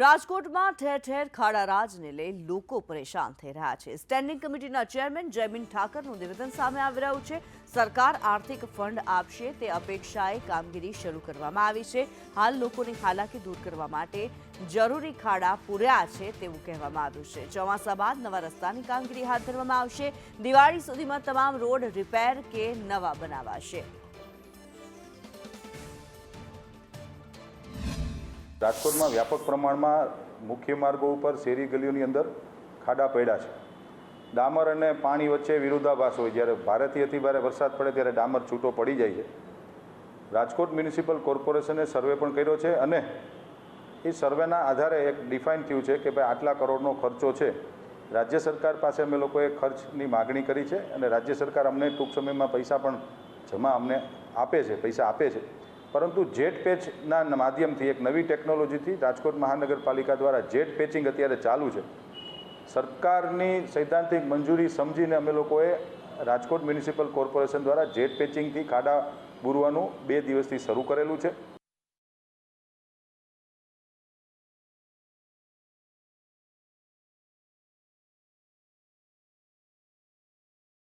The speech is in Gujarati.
રાજકોટમાં ઠેર ઠેર ખાડા રાજને લઈ લોકો પરેશાન થઈ રહ્યા છે. સ્ટેન્ડિંગ કમિટીના ચેરમેન જયમીન ઠાકરનું નિવેદન સામે આવી રહ્યું છે. સરકાર આર્થિક ફંડ આપશે તે અપેક્ષાએ કામગીરી શરૂ કરવામાં આવી છે. હાલ લોકોની હાલાકી દૂર કરવા માટે જરૂરી ખાડા પૂર્યા છે તેવું કહેવામાં આવ્યું છે. ચોમાસા બાદ નવા રસ્તાની કામગીરી હાથ ધરવામાં આવશે. દિવાળી સુધીમાં તમામ રોડ રિપેર કે નવા બનાવાશે. રાજકોટમાં વ્યાપક પ્રમાણમાં મુખ્ય માર્ગો ઉપર શેરી ગલીઓની અંદર ખાડા પડ્યા છે. ડામર અને પાણી વચ્ચે વિરોધાભાસ હોય. જ્યારે ભારેથી અતિભારે વરસાદ પડે ત્યારે ડામર છૂટો પડી જાય છે. રાજકોટ મ્યુનિસિપલ કોર્પોરેશને સર્વે પણ કર્યો છે અને એ સર્વેના આધારે એક ડિફાઇન થયું છે કે ભાઈ આટલા કરોડનો ખર્ચો છે. રાજ્ય સરકાર પાસે અમે લોકોએ ખર્ચની માગણી કરી છે અને રાજ્ય સરકાર અમને ટૂંક સમયમાં પૈસા પણ જમા અમને આપે છે, પૈસા આપે છે. પરંતુ જેટ પેચના માધ્યમથી એક નવી ટેકનોલોજીથી રાજકોટ મહાનગરપાલિકા દ્વારા જેટ પેચિંગ અત્યારે ચાલુ છે. સરકારની સૈદ્ધાંતિક મંજૂરી સમજીને અમે લોકોએ રાજકોટ મ્યુનિસિપલ કોર્પોરેશન દ્વારા જેટ પેચિંગથી ખાડા બુરવાનું બે દિવસથી શરૂ કરેલું છે.